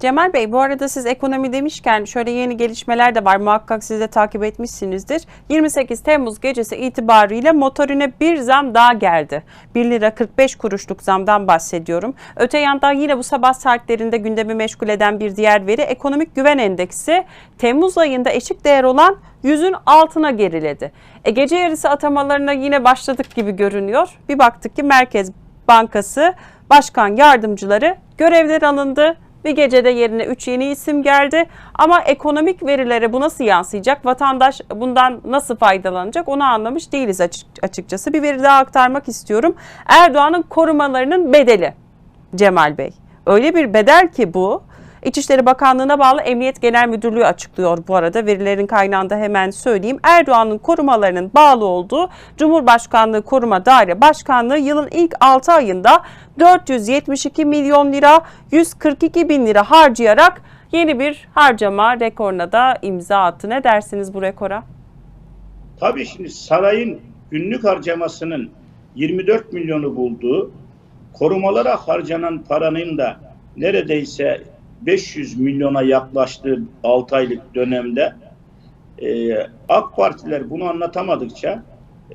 Cemal Bey bu arada siz ekonomi demişken şöyle yeni gelişmeler de var muhakkak siz de takip etmişsinizdir. 28 Temmuz gecesi itibariyle motorine bir zam daha geldi. 1 lira 45 kuruşluk zamdan bahsediyorum. Öte yandan yine bu sabah saatlerinde gündemi meşgul eden bir diğer veri ekonomik güven endeksi Temmuz ayında eşik değer olan yüzün altına geriledi. E, gece yarısı atamalarına yine başladık gibi görünüyor. Bir baktık ki Merkez Bankası Başkan Yardımcıları görevler alındı. Bir gecede yerine 3 yeni isim geldi. Ama ekonomik verilere bu nasıl yansıyacak? Vatandaş bundan nasıl faydalanacak? Onu anlamış değiliz açık- açıkçası. Bir veri daha aktarmak istiyorum. Erdoğan'ın korumalarının bedeli Cemal Bey. Öyle bir bedel ki bu. İçişleri Bakanlığı'na bağlı Emniyet Genel Müdürlüğü açıklıyor bu arada. Verilerin kaynağında hemen söyleyeyim. Erdoğan'ın korumalarının bağlı olduğu Cumhurbaşkanlığı Koruma Daire Başkanlığı yılın ilk 6 ayında 472 milyon lira 142 bin lira harcayarak yeni bir harcama rekoruna da imza attı. Ne dersiniz bu rekora? Tabii şimdi sarayın günlük harcamasının 24 milyonu bulduğu, korumalara harcanan paranın da neredeyse 500 milyona yaklaştığı 6 aylık dönemde e, AK Partiler bunu anlatamadıkça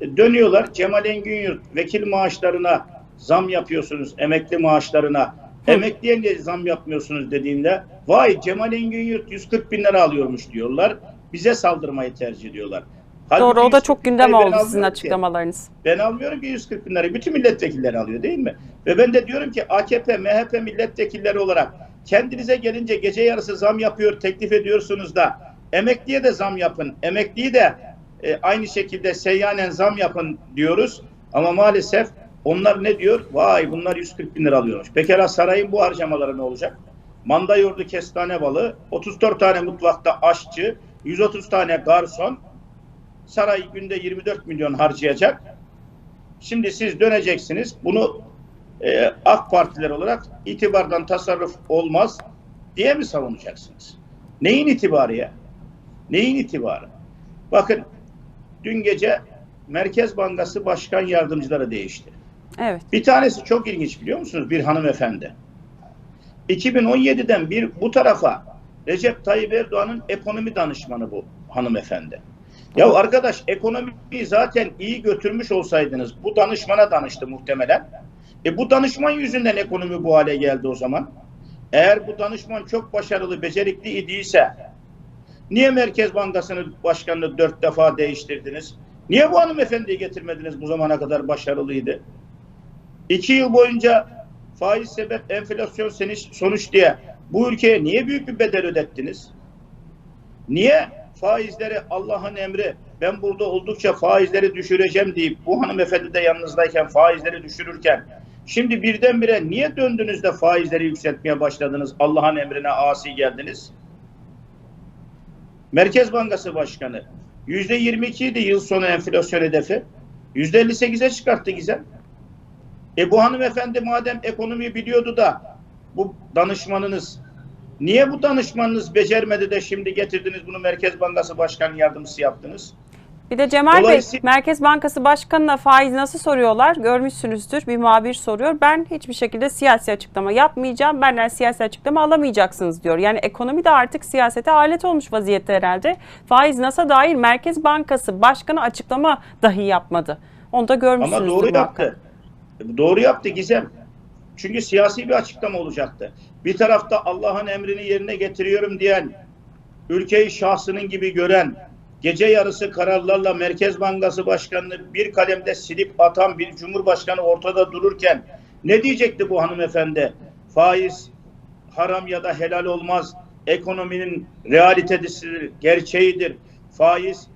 e, dönüyorlar Cemal Engin Yurt vekil maaşlarına zam yapıyorsunuz, emekli maaşlarına. Emekliye niye zam yapmıyorsunuz dediğinde vay Cemal Engin Yurt 140 bin lira alıyormuş diyorlar. Bize saldırmayı tercih ediyorlar. Halbuki Doğru o da 140 çok gündem oldu sizin almıyorum ki. açıklamalarınız. Ben almıyorum ki 140 bin lirayı. Bütün milletvekilleri alıyor değil mi? Ve ben de diyorum ki AKP, MHP milletvekilleri olarak kendinize gelince gece yarısı zam yapıyor, teklif ediyorsunuz da emekliye de zam yapın. Emekliyi de e, aynı şekilde seyyanen zam yapın diyoruz. Ama maalesef onlar ne diyor? Vay bunlar 140 bin lira alıyormuş. Pekala sarayın bu harcamaları ne olacak? Manda yoğurdu kestane balı, 34 tane mutfakta aşçı, 130 tane garson, saray günde 24 milyon harcayacak. Şimdi siz döneceksiniz. Bunu e, AK Partiler olarak itibardan tasarruf olmaz diye mi savunacaksınız? Neyin itibarı ya? Neyin itibarı? Bakın dün gece Merkez Bankası Başkan Yardımcıları değişti. Evet. Bir tanesi çok ilginç biliyor musunuz? Bir hanımefendi. 2017'den bir bu tarafa Recep Tayyip Erdoğan'ın ekonomi danışmanı bu hanımefendi. Ya arkadaş ekonomiyi zaten iyi götürmüş olsaydınız bu danışmana danıştı muhtemelen. E bu danışman yüzünden ekonomi bu hale geldi o zaman. Eğer bu danışman çok başarılı, becerikli idiyse niye Merkez Bankası'nın başkanını dört defa değiştirdiniz? Niye bu hanımefendiyi getirmediniz bu zamana kadar başarılıydı? İki yıl boyunca faiz sebep enflasyon seniş- sonuç diye bu ülkeye niye büyük bir bedel ödettiniz? Niye faizleri Allah'ın emri ben burada oldukça faizleri düşüreceğim deyip bu hanımefendi de yanınızdayken faizleri düşürürken şimdi birdenbire niye döndünüz de faizleri yükseltmeye başladınız Allah'ın emrine asi geldiniz? Merkez Bankası Başkanı yüzde 22 idi yıl sonu enflasyon hedefi. Yüzde 58'e çıkarttı Gizem. E bu hanımefendi madem ekonomiyi biliyordu da bu danışmanınız niye bu danışmanınız becermedi de şimdi getirdiniz bunu Merkez Bankası Başkan Yardımcısı yaptınız? Bir de Cemal Bey, Merkez Bankası Başkanı'na faiz nasıl soruyorlar? Görmüşsünüzdür. Bir muhabir soruyor. Ben hiçbir şekilde siyasi açıklama yapmayacağım. Benden siyasi açıklama alamayacaksınız diyor. Yani ekonomi de artık siyasete alet olmuş vaziyette herhalde. Faiz nasıl dair Merkez Bankası Başkanı açıklama dahi yapmadı. Onu da görmüşsünüzdür Ama doğru muhakkak. yaptı. Doğru yaptı Gizem. Çünkü siyasi bir açıklama olacaktı. Bir tarafta Allah'ın emrini yerine getiriyorum diyen, ülkeyi şahsının gibi gören, gece yarısı kararlarla Merkez Bankası Başkanı'nı bir kalemde silip atan bir cumhurbaşkanı ortada dururken ne diyecekti bu hanımefendi? Faiz haram ya da helal olmaz. Ekonominin realitesidir, gerçeğidir. Faiz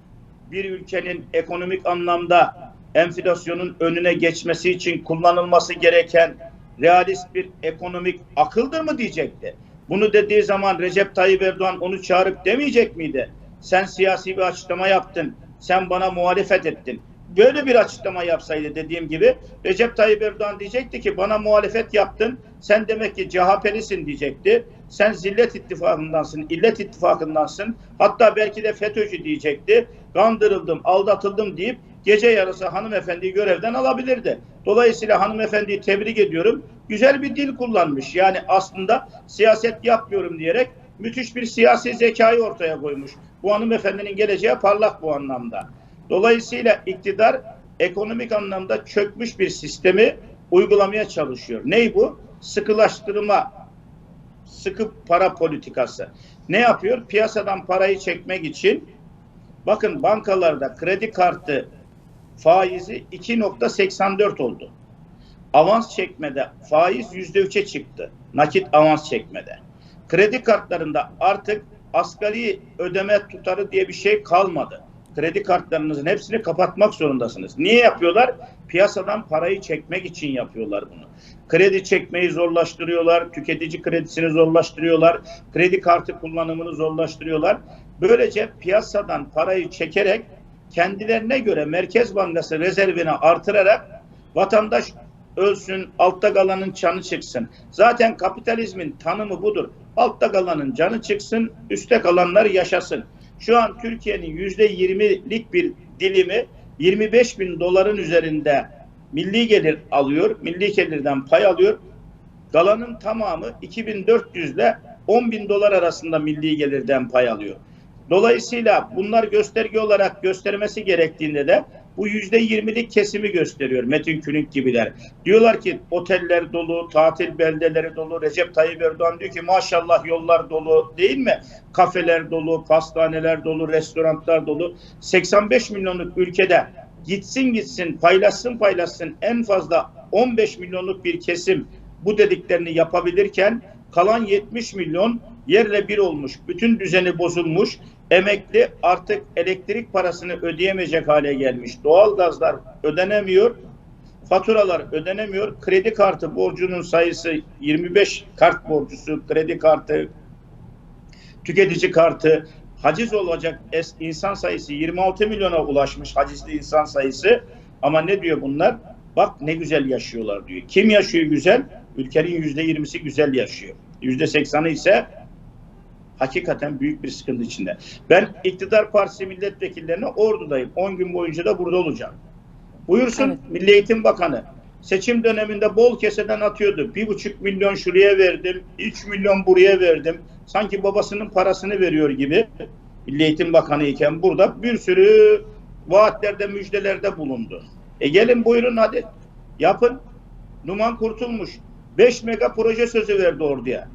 bir ülkenin ekonomik anlamda enflasyonun önüne geçmesi için kullanılması gereken realist bir ekonomik akıldır mı diyecekti. Bunu dediği zaman Recep Tayyip Erdoğan onu çağırıp demeyecek miydi? Sen siyasi bir açıklama yaptın. Sen bana muhalefet ettin. Böyle bir açıklama yapsaydı dediğim gibi Recep Tayyip Erdoğan diyecekti ki bana muhalefet yaptın. Sen demek ki CHP'lisin diyecekti. Sen zillet ittifakındansın, illet ittifakındansın. Hatta belki de FETÖ'cü diyecekti. Kandırıldım, aldatıldım deyip gece yarısı hanımefendiyi görevden alabilirdi. Dolayısıyla hanımefendiyi tebrik ediyorum. güzel bir dil kullanmış. Yani aslında siyaset yapmıyorum diyerek müthiş bir siyasi zekayı ortaya koymuş. Bu hanımefendinin geleceği parlak bu anlamda. Dolayısıyla iktidar ekonomik anlamda çökmüş bir sistemi uygulamaya çalışıyor. Ney bu? Sıkılaştırma, sıkı para politikası. Ne yapıyor? Piyasadan parayı çekmek için bakın bankalarda kredi kartı faizi 2.84 oldu. Avans çekmede faiz %3'e çıktı. Nakit avans çekmede. Kredi kartlarında artık asgari ödeme tutarı diye bir şey kalmadı. Kredi kartlarınızın hepsini kapatmak zorundasınız. Niye yapıyorlar? Piyasadan parayı çekmek için yapıyorlar bunu. Kredi çekmeyi zorlaştırıyorlar, tüketici kredisini zorlaştırıyorlar, kredi kartı kullanımını zorlaştırıyorlar. Böylece piyasadan parayı çekerek kendilerine göre Merkez Bankası rezervini artırarak vatandaş ölsün, altta kalanın canı çıksın. Zaten kapitalizmin tanımı budur. Altta kalanın canı çıksın, üstte kalanlar yaşasın. Şu an Türkiye'nin yüzde yirmilik bir dilimi 25 bin doların üzerinde milli gelir alıyor, milli gelirden pay alıyor. Kalanın tamamı 2400 ile 10 bin dolar arasında milli gelirden pay alıyor. Dolayısıyla bunlar gösterge olarak göstermesi gerektiğinde de bu yüzde yirmilik kesimi gösteriyor Metin Külünk gibiler. Diyorlar ki oteller dolu, tatil beldeleri dolu. Recep Tayyip Erdoğan diyor ki maşallah yollar dolu değil mi? Kafeler dolu, pastaneler dolu, restoranlar dolu. 85 milyonluk ülkede gitsin gitsin paylaşsın paylaşsın en fazla 15 milyonluk bir kesim bu dediklerini yapabilirken kalan 70 milyon yerle bir olmuş. Bütün düzeni bozulmuş. Emekli artık elektrik parasını ödeyemeyecek hale gelmiş. Doğalgazlar ödenemiyor. Faturalar ödenemiyor. Kredi kartı borcunun sayısı 25 kart borcusu, kredi kartı, tüketici kartı, haciz olacak insan sayısı 26 milyona ulaşmış hacizli insan sayısı. Ama ne diyor bunlar? Bak ne güzel yaşıyorlar diyor. Kim yaşıyor güzel? Ülkenin yüzde yirmisi güzel yaşıyor. Yüzde seksanı ise hakikaten büyük bir sıkıntı içinde. Ben iktidar partisi milletvekillerine ordudayım. 10 gün boyunca da burada olacağım. Buyursun Evet. Milli Eğitim Bakanı. Seçim döneminde bol keseden atıyordu. Bir buçuk milyon şuraya verdim, üç milyon buraya verdim. Sanki babasının parasını veriyor gibi. Milli Eğitim Bakanı iken burada bir sürü vaatlerde, müjdelerde bulundu. E gelin buyurun hadi. Yapın. Numan Kurtulmuş 5 mega proje sözü verdi orduya.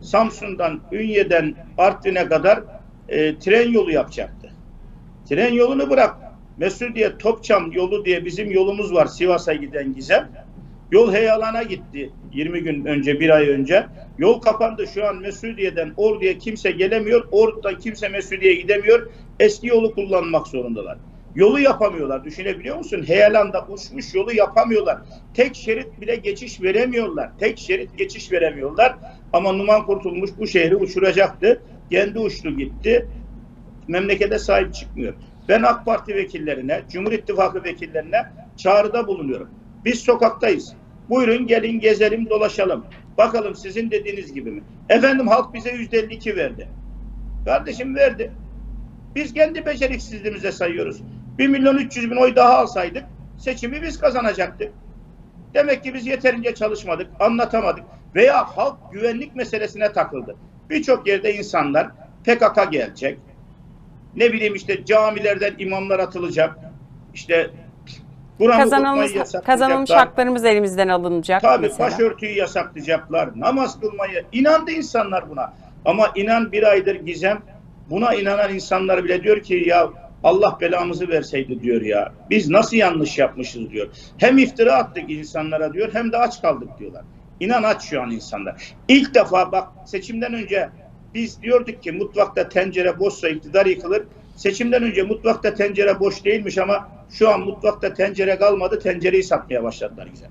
Samsun'dan, Ünye'den Artvin'e kadar e, tren yolu yapacaktı. Tren yolunu bırak. Mesudiye Topçam yolu diye bizim yolumuz var Sivas'a giden Gizem. Yol Heyalan'a gitti 20 gün önce, bir ay önce. Yol kapandı. Şu an Mesudiye'den Ordu'ya kimse gelemiyor. Ordu'dan kimse Mesudiye'ye gidemiyor. Eski yolu kullanmak zorundalar. Yolu yapamıyorlar. Düşünebiliyor musun? Heyalan'da uçmuş yolu yapamıyorlar. Tek şerit bile geçiş veremiyorlar. Tek şerit geçiş veremiyorlar. Ama Numan Kurtulmuş bu şehri uçuracaktı. Kendi uçtu gitti. Memlekete sahip çıkmıyor. Ben AK Parti vekillerine, Cumhur İttifakı vekillerine çağrıda bulunuyorum. Biz sokaktayız. Buyurun gelin gezelim dolaşalım. Bakalım sizin dediğiniz gibi mi? Efendim halk bize yüzde 52 verdi. Kardeşim verdi. Biz kendi beceriksizliğimize sayıyoruz. 1 milyon 300 bin oy daha alsaydık seçimi biz kazanacaktık. Demek ki biz yeterince çalışmadık, anlatamadık veya halk güvenlik meselesine takıldı. Birçok yerde insanlar PKK gelecek. Ne bileyim işte camilerden imamlar atılacak. İşte buramı Kazanılmış, kazanılmış haklarımız elimizden alınacak Tabii mesela. başörtüyü yasaklayacaklar. Namaz kılmayı. inandı insanlar buna. Ama inan bir aydır gizem buna inanan insanlar bile diyor ki ya Allah belamızı verseydi diyor ya. Biz nasıl yanlış yapmışız diyor. Hem iftira attık insanlara diyor hem de aç kaldık diyorlar. İnan aç şu an insanlar. İlk defa bak seçimden önce biz diyorduk ki mutfakta tencere boşsa iktidar yıkılır. Seçimden önce mutfakta tencere boş değilmiş ama şu an mutfakta tencere kalmadı tencereyi satmaya başladılar güzel.